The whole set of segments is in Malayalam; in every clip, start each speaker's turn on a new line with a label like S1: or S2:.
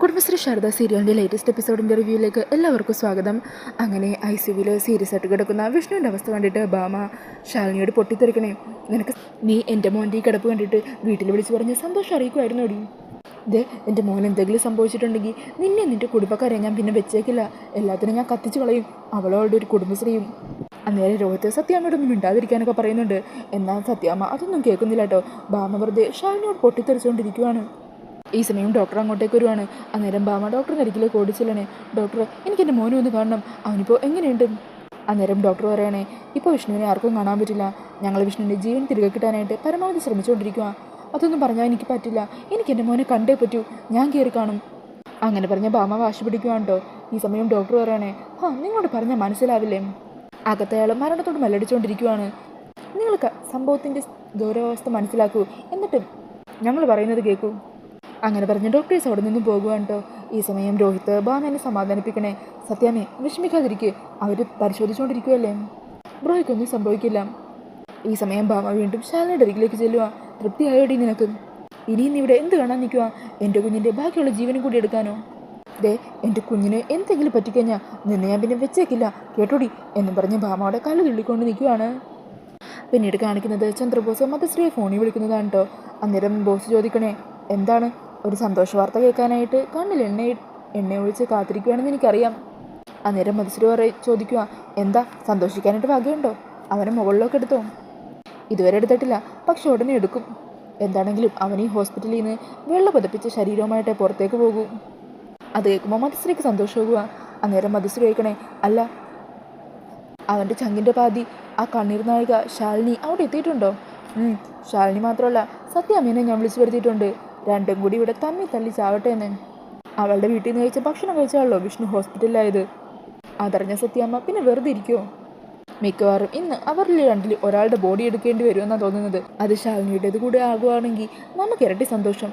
S1: കുടുംബശ്രീ ശാരദ സീരിയലിന്റെ ലേറ്റസ്റ്റ് എപ്പിസോഡിന്റെ റിവ്യൂയിലേക്ക് എല്ലാവർക്കും സ്വാഗതം. അങ്ങനെ ഐ സി യുവിൽ സീരിയസ് ആയിട്ട് കിടക്കുന്ന വിഷ്ണുവിന്റെ അവസ്ഥ കണ്ടിട്ട് ബാമ ശാലിനിയോട് പൊട്ടിത്തെറിക്കണേ. നിനക്ക് നീ എന്റെ മോന്റെ ഈ കിടപ്പ് കണ്ടിട്ട് വീട്ടിൽ വിളിച്ച് പറഞ്ഞ് സന്തോഷം അറിയിക്കുമായിരുന്നു അടി ദേ എന്റെ മോൻ എന്തെങ്കിലും സംഭവിച്ചിട്ടുണ്ടെങ്കിൽ നിന്നെ നിന്റെ കുടുംബക്കാരെ ഞാൻ പിന്നെ വെച്ചേക്കില്ല. എല്ലാത്തിനും ഞാൻ കത്തിച്ച് കളയും. അവളവളുടെ ഒരു കുടുംബശ്രീയും. അന്നേരം രോഗത്തെ സത്യാമ്മയോടൊന്നും മിണ്ടാതിരിക്കാനൊക്കെ പറയുന്നുണ്ട്. എന്നാൽ സത്യാമ്മ അതൊന്നും കേൾക്കുന്നില്ല കേട്ടോ. ബാമ വെറുതെ ഷാലിനോട് പൊട്ടിത്തെറിച്ചുകൊണ്ടിരിക്കുവാണ്. ഈ സമയം ഡോക്ടർ അങ്ങോട്ടേക്ക് വരുവാണ്. അന്നേരം ബാമ ഡോക്ടറിന് അരികിലേക്ക് ഓടിച്ചില്ലണേ ഡോക്ടർ എനിക്ക് എന്റെ മോനെ ഒന്ന് കാണണം. അവനിപ്പോൾ എങ്ങനെയുണ്ട്? അന്നേരം ഡോക്ടർ പറയണേ ഇപ്പോൾ വിഷ്ണുവിനെ ആർക്കും കാണാൻ പറ്റില്ല. ഞങ്ങൾ വിഷ്ണുവിന്റെ ജീവൻ തിരികെ കിട്ടാനായിട്ട് പരമാവധി ശ്രമിച്ചുകൊണ്ടിരിക്കുക അതൊന്നും പറഞ്ഞാൽ എനിക്ക് പറ്റില്ല. എനിക്ക് എന്റെ മോനെ കണ്ടേ പറ്റൂ. ഞാൻ കയറി കാണും. അങ്ങനെ പറഞ്ഞ ബാമ വാശി പിടിക്കുവാണ് കേട്ടോ ഈ സമയം ഡോക്ടർ പറയണേ ആ നിങ്ങളോട് പറഞ്ഞാൽ മനസ്സിലാവില്ലേ? അകത്തയാൾ മരണത്തോട് മല്ലടിച്ചുകൊണ്ടിരിക്കുവാണ്. നിങ്ങൾക്ക് സംഭവത്തിന്റെ ഗൗരവാവസ്ഥ മനസ്സിലാക്കൂ. എന്നിട്ട് ഞങ്ങൾ പറയുന്നത് കേൾക്കൂ അങ്ങനെ പറഞ്ഞ് ഡോക്ടേഴ്സ് അവിടെ നിന്നും പോകുവാണ് കേട്ടോ ഈ സമയം രോഹിത്ത് ബാമേനെ സമാധാനിപ്പിക്കണേ. സത്യാമേ വിഷമിക്കാതിരിക്കുക അവർ പരിശോധിച്ചുകൊണ്ടിരിക്കുകയല്ലേ ബ്രോയ്ക്കൊന്നും സംഭവിക്കില്ല. ഈ സമയം ബാമ വീണ്ടും ശാലിനിയുടെ അരികിലേക്ക് ചെല്ലുക തൃപ്തിയായോടി നിനക്ക്. ഇനി ഇന്ന് ഇവിടെ എന്ത് കാണാൻ നിൽക്കുക എന്റെ കുഞ്ഞിന്റെ ബാക്കിയുള്ള ജീവനും കൂടി എടുക്കാനോ? ദേ എന്റെ കുഞ്ഞിന് എന്തെങ്കിലും പറ്റിക്കഴിഞ്ഞാൽ നിന്നെ ഞാൻ പിന്നെ വെച്ചേക്കില്ല. കേട്ടോടി? എന്നും പറഞ്ഞ് ഭാമയുടെ കല്ല് തുള്ളിക്കൊണ്ട് നിൽക്കുവാണ് പിന്നീട് കാണിക്കുന്നത് ചന്ദ്രബോസ് മതശ്രീയെ ഫോണിൽ വിളിക്കുന്നതാണ് കേട്ടോ അന്നേരം ബോസ് ചോദിക്കണേ എന്താണ്? ഒരു സന്തോഷ വാർത്ത കേൾക്കാനായിട്ട് കണ്ണിൽ എണ്ണ എണ്ണ ഒഴിച്ച് കാത്തിരിക്കുകയാണെന്ന് എനിക്കറിയാം. അന്നേരം മതശ്രീ പറയും ചോദിക്കുക എന്താ സന്തോഷിക്കാനായിട്ട് വകയുണ്ടോ? അവനെ മുകളിലൊക്കെ എടുത്തോ? ഇതുവരെ എടുത്തിട്ടില്ല പക്ഷെ ഉടനെ എടുക്കും. എന്താണെങ്കിലും അവൻ ഈ ഹോസ്പിറ്റലിൽ നിന്ന് വെള്ളം പതിപ്പിച്ച ശരീരവുമായിട്ടേ പുറത്തേക്ക് പോകൂ. അത് കേൾക്കുമ്പോൾ മധുശ്രീക്ക് സന്തോഷമാകുക അന്നേരം മധുശ്രീ കേൾക്കണേ അല്ല അവന്റെ ചങ്കിന്റെ പാതി ആ കണ്ണീർ നായിക ശാലിനി അവിടെ എത്തിയിട്ടുണ്ടോ? ശാലിനി മാത്രമല്ല സത്യാമീനെ ഞാൻ വിളിച്ചു വരുത്തിയിട്ടുണ്ട്. രണ്ടും കൂടി ഇവിടെ തമ്മി തല്ലി ചാവട്ടെ എന്ന്. അവളുടെ വീട്ടിൽ നിന്ന് കഴിച്ച ഭക്ഷണം കഴിച്ചാണല്ലോ വിഷ്ണു ഹോസ്പിറ്റലിലായത്. അതറിഞ്ഞ സത്യാമ്മ പിന്നെ വെറുതെ ഇരിക്കുമോ മിക്കവാറും ഇന്ന് അവരിൽ രണ്ടിൽ ഒരാളുടെ ബോഡി എടുക്കേണ്ടി വരുമെന്നാണ് തോന്നുന്നത്. അത് ശാലിനിയുടേത് കൂടെ ആകുവാണെങ്കിൽ നമുക്ക് ഇരട്ടി സന്തോഷം.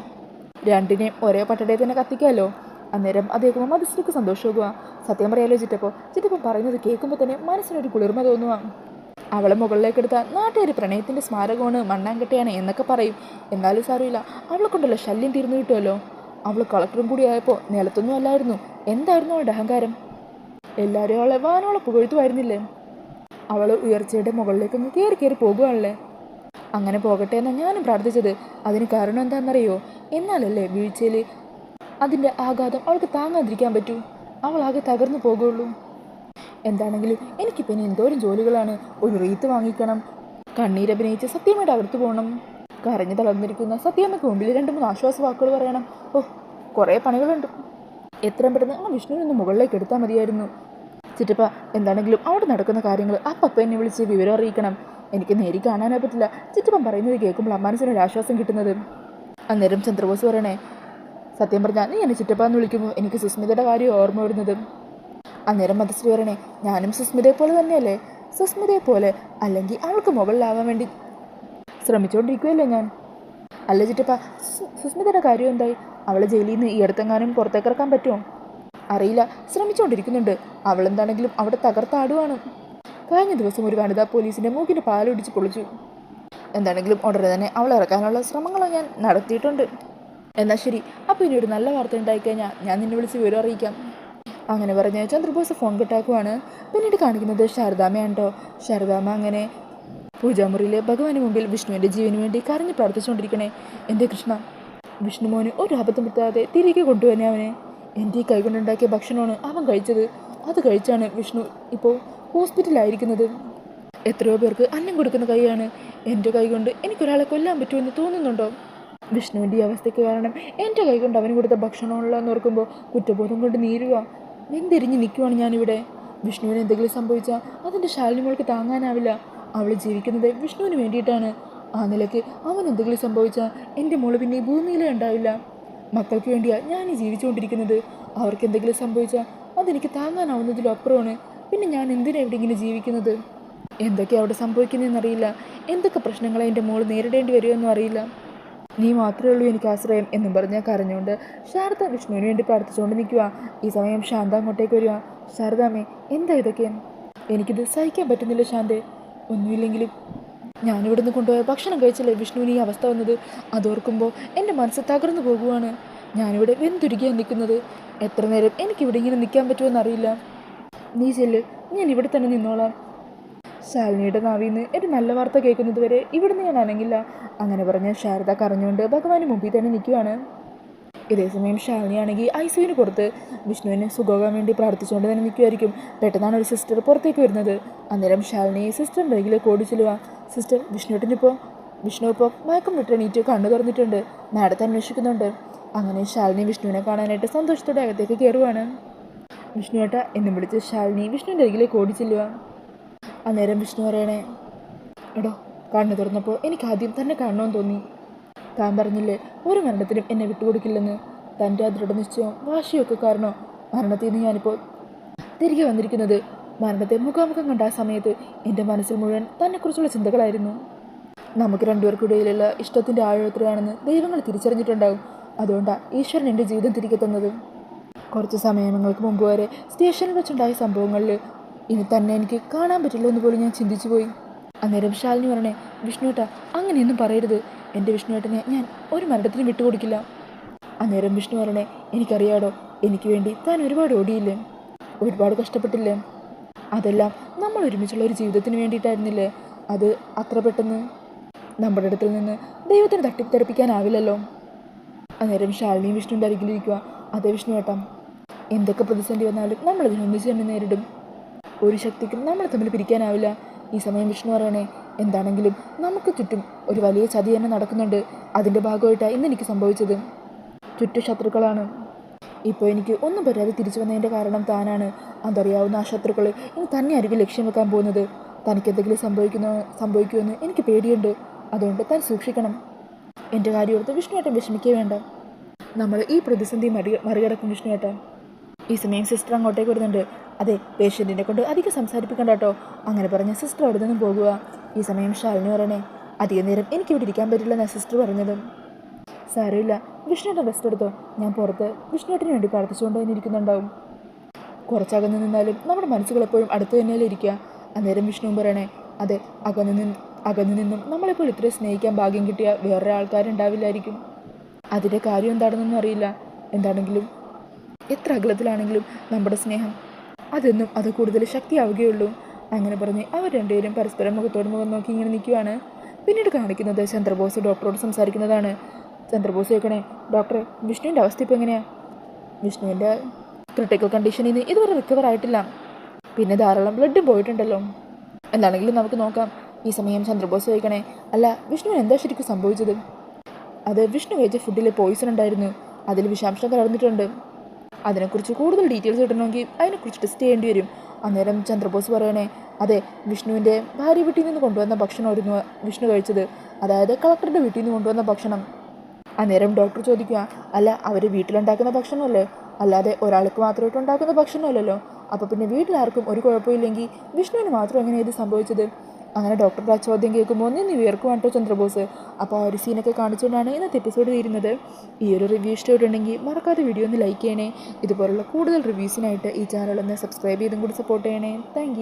S1: രണ്ടിനെയും ഒരേ പട്ടടയിൽ തന്നെ കത്തിക്കാമല്ലോ അന്നേരം അദ്ദേഹം മനസ്സിലേക്ക് സന്തോഷമാകുക സത്യം പറയാലോ ചിറ്റപ്പോൾ ചിറ്റപ്പം പറയുന്നത് കേൾക്കുമ്പോൾ തന്നെ മനസ്സിനൊരു കുളിർമ തോന്നുക അവളെ മുകളിലേക്ക് എടുത്താൽ നാട്ടുകാർ പ്രണയത്തിന്റെ സ്മാരകമാണ് മണ്ണാങ്കട്ടയാണ് എന്നൊക്കെ പറയും. എന്നാലും സാരമില്ല. അവളെ കൊണ്ടല്ലോ ശല്യം തീർന്നു കിട്ടുമല്ലോ. അവൾ കളക്ടറും കൂടി ആയപ്പോൾ നിലത്തൊന്നും അല്ലായിരുന്നു. എന്തായിരുന്നു അവളുടെ അഹങ്കാരം? എല്ലാവരും അവളെ വാനോളെ പുകഴ്ത്തുമായിരുന്നില്ലേ? അവൾ ഉയർച്ചയുടെ മുകളിലേക്ക് അങ്ങ് കയറി കയറി പോകുകയാണല്ലേ അങ്ങനെ പോകട്ടെ എന്നാണ് ഞാനും പ്രാർത്ഥിച്ചത്. അതിന് കാരണം എന്താണെന്നറിയോ? എന്നാലല്ലേ വീഴ്ചയിൽ അതിന്റെ ആഘാതം അവൾക്ക് താങ്ങാതിരിക്കാൻ പറ്റൂ. അവൾ ആകെ തകർന്നു പോകുള്ളൂ. എന്താണെങ്കിലും എനിക്ക് പിന്നെ എന്തോരം ജോലികളാണ്. ഒരു റീത്ത് വാങ്ങിക്കണം. കണ്ണീരഭിനയിച്ച് സത്യമ്മയുടെ അകത്ത് പോകണം. കരഞ്ഞു തളർന്നിരിക്കുന്ന സത്യമ്മയ്ക്ക് മുമ്പിൽ രണ്ട് മൂന്ന് ആശ്വാസ വാക്കുകൾ പറയണം. ഓ കുറേ പണികളുണ്ട്. എത്രയും പെട്ടെന്ന് ആ വിഷ്ണുവിനൊന്ന് മുകളിലേക്ക് എടുത്താൽ മതിയായിരുന്നു. ചിറ്റപ്പ എന്താണെങ്കിലും അവിടെ നടക്കുന്ന കാര്യങ്ങൾ ആ പപ്പ എന്നെ വിളിച്ച് വിവരം അറിയിക്കണം. എനിക്ക് നേരി കാണാനേ പറ്റില്ല. ചിറ്റപ്പൻ പറയുന്നത് കേൾക്കുമ്പോൾ അമ്മാനസിനൊരു ആശ്വാസം കിട്ടുന്നത്. അന്നേരം ചന്ദ്രബോസ് പറയണേ സത്യം പറഞ്ഞാൽ നീ എന്നെ ചിറ്റപ്പ എന്ന് വിളിക്കുമ്പോൾ എനിക്ക് സുസ്മിതയുടെ കാര്യം ഓർമ്മ വരുന്നത്. അന്നേരം മധുശ്രീ പറയണേ ഞാനും സുസ്മിതയെ പോലെ തന്നെയല്ലേ? സുസ്മിതയെ പോലെ അല്ലെങ്കിൽ അവൾക്ക് മുകളിലാവാൻ വേണ്ടി ശ്രമിച്ചുകൊണ്ടിരിക്കുകയല്ലേ ഞാൻ? അല്ല ചിറ്റപ്പ സുസ്മിതയുടെ കാര്യം എന്തായി? അവളെ ജയിലിൽ നിന്ന് ഈ അടുത്തെങ്ങാനും പുറത്തേക്ക് ഇറക്കാൻ പറ്റുമോ? അറിയില്ല ശ്രമിച്ചുകൊണ്ടിരിക്കുന്നുണ്ട് അവളെന്താണെങ്കിലും അവിടെ തകർത്താടുവാണ്. കഴിഞ്ഞ ദിവസം ഒരു വനിതാ പോലീസിന്റെ മൂക്കിന് പാലൊടിച്ച് പൊളിച്ചു. എന്താണെങ്കിലും ഉടനെ തന്നെ അവളെ ഇറക്കാനുള്ള ശ്രമങ്ങൾ ഞാൻ നടത്തിയിട്ടുണ്ട്. എന്നാൽ ശരി അപ്പോൾ ഇനി ഒരു നല്ല വാർത്ത ഉണ്ടായിക്കഴിഞ്ഞാൽ ഞാൻ നിന്നെ വിളിച്ച് വിവരം അറിയിക്കാം. അങ്ങനെ പറഞ്ഞ് ചന്ദ്രബോസ് ഫോൺ കട്ടാക്കുവാണ് പിന്നീട് കാണിക്കുന്നത് ശാരദാമ്മയാണ് കേട്ടോ ശാരദാമ്മ അങ്ങനെ പൂജാമുറിയിലെ ഭഗവാന് മുമ്പിൽ വിഷ്ണുവിന്റെ ജീവന് വേണ്ടി കരഞ്ഞ് പ്രാർത്ഥിച്ചുകൊണ്ടിരിക്കണേ. എന്റെ കൃഷ്ണ? വിഷ്ണു മോന് ഒരു അബദ്ധം പറ്റാതെ തിരികെ കൊണ്ടുവന്നെ അവനെ. എന്റെ ഈ കൈകൊണ്ടുണ്ടാക്കിയ ഭക്ഷണമാണ് അവൻ കഴിച്ചത്? അത് കഴിച്ചാണ് വിഷ്ണു ഇപ്പോൾ ഹോസ്പിറ്റലായിരിക്കുന്നത് എത്രയോ പേർക്ക് അന്നം കൊടുക്കുന്ന കൈയാണ്. എന്റെ കൈകൊണ്ട് എനിക്കൊരാളെ കൊല്ലാൻ പറ്റുമെന്ന് തോന്നുന്നുണ്ടോ? വിഷ്ണുവിന്റെ ഈ അവസ്ഥയ്ക്ക് കാരണം എന്റെ കൈകൊണ്ട് അവന് കൊടുത്ത ഭക്ഷണമുള്ള എന്ന് ഓർക്കുമ്പോൾ കുറ്റബോധം കൊണ്ട് നീരുക. വെന്തെരിഞ്ഞ് നിൽക്കുവാണ് ഞാനിവിടെ. വിഷ്ണുവിന് എന്തെങ്കിലും സംഭവിച്ചാൽ അതിന്റെ ശാലിനിമോൾക്ക് താങ്ങാനാവില്ല. അവൾ ജീവിക്കുന്നത് വിഷ്ണുവിന് വേണ്ടിയിട്ടാണ്. ആ നിലയ്ക്ക് അവൻ എന്തെങ്കിലും സംഭവിച്ചാൽ എന്റെ മോൾ പിന്നെ ഈ ഭൂമിയിലേ ഉണ്ടാവില്ല. മക്കൾക്ക് വേണ്ടിയാണ് ഞാൻ ഈ ജീവിച്ചുകൊണ്ടിരിക്കുന്നത്. അവർക്ക് എന്തെങ്കിലും സംഭവിച്ചാൽ അതെനിക്ക് താങ്ങാനാവുന്നതിലും അപ്പുറമാണ്. പിന്നെ ഞാൻ എന്തിനാണ് ഇവിടെ ഇങ്ങനെ ജീവിക്കുന്നത്? എന്തൊക്കെയാണ് അവിടെ സംഭവിക്കുന്നതെന്നറിയില്ല. എന്തൊക്കെ പ്രശ്നങ്ങളെ എന്റെ മോൾ നേരിടേണ്ടി വരുമെന്നും അറിയില്ല. നീ മാത്രമേ ഉള്ളൂ എനിക്ക് ആശ്രയം എന്നും പറഞ്ഞ് കരഞ്ഞുകൊണ്ട് ശാരദ വിഷ്ണുവിന് വേണ്ടി പ്രാർത്ഥിച്ചുകൊണ്ട് നിൽക്കുക ഈ സമയം ശാന്ത അങ്ങോട്ടേക്ക് വരിക ശാരദാമ്മേ എന്താ ഇതൊക്കെ? എനിക്കിത് സഹിക്കാൻ പറ്റുന്നില്ല ശാന്തേ. ഒന്നുമില്ലെങ്കിലും ഞാനിവിടുന്ന് കൊണ്ടുപോയ ഭക്ഷണം കഴിച്ചല്ലേ വിഷ്ണുവിന് ഈ അവസ്ഥ വന്നത്? അതോർക്കുമ്പോൾ എന്റെ മനസ്സ് തകർന്നു പോകുവാണ്. ഞാനിവിടെ വെന്തുരുകിയാണ് നിൽക്കുന്നത്. എത്ര നേരം എനിക്കിവിടെ ഇങ്ങനെ നിൽക്കാൻ പറ്റുമെന്ന് അറിയില്ല നീ ചെല്ല്. ഞാൻ ഇവിടെ തന്നെ നിന്നോളാം. ശാലിനിയുടെ നാവിൽ നിന്ന് ഒരു നല്ല വാർത്ത കേൾക്കുന്നത് വരെ ഇവിടുന്ന് ഞാൻ അനങ്ങില്ല. അങ്ങനെ പറഞ്ഞ ശാരദ കരഞ്ഞുകൊണ്ട് ഭഗവാന് മുമ്പിൽ തന്നെ നിൽക്കുകയാണ്. ഇതേസമയം ശാലിനിയാണെങ്കിൽ ഐസുവിന് പുറത്ത് വിഷ്ണുവിന് സുഖമാകാൻ വേണ്ടി പ്രാർത്ഥിച്ചുകൊണ്ട് തന്നെ നിൽക്കുമായിരിക്കും പെട്ടെന്നാണ് ഒരു സിസ്റ്റർ പുറത്തേക്ക് വരുന്നത്. അന്നേരം ശാലിനി സിസ്റ്ററിന്റെ കോടി ചെല്ലുക. സിസ്റ്റർ വിഷ്ണുവേട്ടനിപ്പോൾ വിഷ്ണു ഇപ്പോൾ മയക്കം വിട്ടെണീറ്റ് കണ്ണു തുറന്നിട്ടുണ്ട്. മാഡത്തെ അന്വേഷിക്കുന്നുണ്ട്. അങ്ങനെ ശാലിനി വിഷ്ണുവിനെ കാണാനായിട്ട് സന്തോഷത്തോടെ അകത്തേക്ക് കയറുവാണ്. വിഷ്ണുവേട്ട എന്നും വിളിച്ച് ശാലിനി വിഷ്ണുവിന്റെ അരികിലേക്ക് ഓടി ചെല്ലുക. അന്നേരം വിഷ്ണു പറയണേ എടോ കണ്ണു തുറന്നപ്പോൾ എനിക്ക് ആദ്യം തന്നെ കാണണമെന്ന് തോന്നി. താൻ പറഞ്ഞില്ലേ ഒരു മരണത്തിനും എന്നെ വിട്ടുകൊടുക്കില്ലെന്ന്. തന്റെ ആ ദൃഢനിശ്ചയവും വാശിയൊക്കെ കാരണം മരണത്തിൽ നിന്ന് ഞാനിപ്പോൾ തിരികെ വന്നിരിക്കുന്നത്. മരണത്തെ മുഖാമുഖം കണ്ട ആ സമയത്ത് എന്റെ മനസ്സിൽ മുഴുവൻ തന്നെക്കുറിച്ചുള്ള ചിന്തകളായിരുന്നു. നമുക്ക് രണ്ടുപേർക്കിടയിലുള്ള ഇഷ്ടത്തിന്റെ ആഴത്രയാണെന്ന് ദൈവങ്ങൾ തിരിച്ചറിഞ്ഞിട്ടുണ്ടാകും. അതുകൊണ്ടാണ് ഈശ്വരൻ എന്റെ ജീവിതം തിരികെ തന്നത്. കുറച്ച് സമയങ്ങൾക്ക് മുമ്പ് വരെ സ്റ്റേഷനിൽ വെച്ചുണ്ടായ സംഭവങ്ങളിൽ ഇനി തന്നെ എനിക്ക് കാണാൻ പറ്റില്ല എന്ന് പോലും ഞാൻ ചിന്തിച്ചു പോയി. അന്നേരം ശാലിനി പറഞ്ഞേ വിഷ്ണുവേട്ട അങ്ങനെയൊന്നും പറയരുത്. എന്റെ വിഷ്ണുവേട്ടനെ ഞാൻ ഒരു മരണത്തിനും വിട്ടുകൊടുക്കില്ല. അന്നേരം വിഷ്ണു പറഞ്ഞേ എനിക്കറിയാടോ എനിക്ക് വേണ്ടി താൻ ഒരുപാട് ഓടിയില്ലേ? ഒരുപാട് കഷ്ടപ്പെട്ടില്ലേ? അതെല്ലാം നമ്മൾ ഒരുമിച്ചുള്ള ഒരു ജീവിതത്തിന് വേണ്ടിയിട്ടായിരുന്നില്ലേ? അത് അത്ര പെട്ടെന്ന് നമ്മുടെ അടുത്തിൽ നിന്ന് ദൈവത്തിന് തട്ടിത്തെറിപ്പിക്കാനാവില്ലല്ലോ. അന്നേരം ശാലിനിയും വിഷ്ണുവിന്റെ അരികിലിരിക്കുക അതേ വിഷ്ണു എന്തൊക്കെ പ്രതിസന്ധി വന്നാലും നമ്മൾ ഇതിനൊന്നിച്ച് തന്നെ നേരിടും. ഒരു ശക്തിക്കും നമ്മൾ തമ്മിൽ പിരിക്കാനാവില്ല. ഈ സമയം വിഷ്ണു പറയണേ എന്താണെങ്കിലും നമുക്ക് ചുറ്റും ഒരു വലിയ ചതി തന്നെ നടക്കുന്നുണ്ട്. അതിന്റെ ഭാഗമായിട്ടാണ് ഇന്ന് എനിക്ക് സംഭവിച്ചത്. ചുറ്റു ശത്രുക്കളാണ്. ഇപ്പോൾ എനിക്ക് ഒന്നും പറ്റാതെ തിരിച്ചു വന്നതിന്റെ കാരണം താനാണ്. അതറിയാവുന്ന ആ ശത്രുക്കളെ ഇനി തന്നെ ആയിരിക്കും ലക്ഷ്യം വെക്കാൻ പോകുന്നത്. തനിക്ക് എന്തെങ്കിലും സംഭവിക്കുന്നോ സംഭവിക്കുമെന്ന് എനിക്ക് പേടിയുണ്ട്. അതുകൊണ്ട് താൻ സൂക്ഷിക്കണം. എന്റെ കാര്യമോർത്ത് വിഷ്ണുവേട്ടൻ വിഷമിക്കേ വേണ്ട. നമ്മൾ ഈ പ്രതിസന്ധി മറി മറികടക്കും വിഷ്ണുവേട്ടൻ. ഈ സമയം സിസ്റ്റർ അങ്ങോട്ടേക്ക് വരുന്നുണ്ട്. അതെ പേഷ്യന്റിനെ കൊണ്ട് അധികം സംസാരിപ്പിക്കണ്ട കേട്ടോ. അങ്ങനെ പറഞ്ഞ സിസ്റ്റർ അവിടെ നിന്നും പോകുക. ഈ സമയം ഷാലിനി പറയണേ അധികം നേരം എനിക്കിവിടെ ഇരിക്കാൻ പറ്റില്ലെന്നാണ് സിസ്റ്റർ പറഞ്ഞത്. സാരമില്ല വിഷ്ണുവിന്റെ റെസ്റ്റ് എടുത്തോ. ഞാൻ പുറത്ത്. വിഷ്ണുവേട്ടിന് വേണ്ടി പ്രാർത്ഥിച്ചുകൊണ്ട് തന്നെ ഇരിക്കുന്നുണ്ടാവും. കുറച്ചകന്ന് നിന്നാലും നമ്മുടെ മനസ്സുകൾ എപ്പോഴും അടുത്ത് തന്നെയല്ലേ ഇരിക്കുക. അന്നേരം വിഷ്ണുവും പറയണേ അതെ അകന്നു നിന്ന് അകന്നു നിന്നും നമ്മളിപ്പോൾ ഇത്രയും സ്നേഹിക്കാൻ ഭാഗ്യം കിട്ടിയ വേറെ ആൾക്കാരുണ്ടാവില്ലായിരിക്കും അതിന്റെ കാര്യം എന്താണെന്നൊന്നും അറിയില്ല. എന്താണെങ്കിലും എത്ര അകലത്തിലാണെങ്കിലും നമ്മുടെ സ്നേഹം അതെന്നും അത് കൂടുതൽ ശക്തിയാവുകയുള്ളൂ. അങ്ങനെ പറഞ്ഞ് അവർ രണ്ടുപേരും പരസ്പരം മുഖത്തോട് മുഖം നോക്കി ഇങ്ങനെ നിൽക്കുവാണ്. പിന്നീട് കാണിക്കുന്നത് ചന്ദ്രബോസ് ഡോക്ടറോട് സംസാരിക്കുന്നതാണ്. ചന്ദ്രബോസ് ചോദിക്കണേ ഡോക്ടറെ വിഷ്ണുവിന്റെ അവസ്ഥ ഇപ്പോൾ എങ്ങനെയാണ് വിഷ്ണുവിന്റെ ക്രിട്ടിക്കൽ കണ്ടീഷനിൽ നിന്ന് ഇതുവരെ റിക്കവർ ആയിട്ടില്ല. പിന്നെ ധാരാളം ബ്ലഡ് പോയിട്ടുണ്ടല്ലോ. എന്താണെങ്കിലും നമുക്ക് നോക്കാം. ഈ സമയം ചന്ദ്രബോസ് ചോദിക്കണേ അല്ല വിഷ്ണുവിന് എന്താ ശരിക്കും സംഭവിച്ചത്? അത് വിഷ്ണു കഴിച്ച ഫുഡിൽ പോയിസൺ ഉണ്ടായിരുന്നു. അതിൽ വിഷാംശം കലർന്നിട്ടുണ്ട്. അതിനെക്കുറിച്ച് കൂടുതൽ ഡീറ്റെയിൽസ് കിട്ടണമെങ്കിൽ അതിനെക്കുറിച്ച് ടെസ്റ്റ് ചെയ്യേണ്ടി വരും. അന്നേരം ചന്ദ്രബോസ് പറയണേ അതെ വിഷ്ണുവിന്റെ ഭാര്യ വീട്ടിൽ നിന്ന് കൊണ്ടുവന്ന ഭക്ഷണമായിരുന്നു വിഷ്ണു കഴിച്ചത്. അതായത് കളക്ടറുടെ വീട്ടിൽ നിന്ന് കൊണ്ടുവന്ന ഭക്ഷണം. അന്നേരം ഡോക്ടർ ചോദിക്കുക അല്ല അവർ വീട്ടിലുണ്ടാക്കുന്ന ഭക്ഷണമല്ലേ? അല്ലാതെ ഒരാൾക്ക് മാത്രമായിട്ട് ഉണ്ടാക്കുന്ന ഭക്ഷണമല്ലല്ലോ. അപ്പോൾ പിന്നെ വീട്ടിലാർക്കും ഒരു കുഴപ്പമില്ലെങ്കിൽ വിഷ്ണുവിന് മാത്രം എങ്ങനെ ഇത് സംഭവിച്ചത്? അങ്ങനെ ഡോക്ടറുടെ ആ ചോദ്യം കേൾക്കുമ്പോൾ നീ വിയർക്കുവാണ് കേട്ടോ ചന്ദ്രബോസ്. അപ്പോൾ ആ ഒരു സീനൊക്കെ കാണിച്ചുകൊണ്ടാണ് ഇന്നത്തെ എപ്പിസോഡ് തീരുന്നത് ഈ ഒരു റിവ്യൂ ഇഷ്ടമായിട്ടുണ്ടെങ്കിൽ മറക്കാതെ വീഡിയോ ഒന്ന് ലൈക്ക് ചെയ്യണേ. ഇതുപോലുള്ള കൂടുതൽ റിവ്യൂസിനായിട്ട് ഈ ചാനൽ ഒന്ന് സബ്സ്ക്രൈബ് ചെയ്തും കൂടി സപ്പോർട്ട് ചെയ്യണേ. താങ്ക്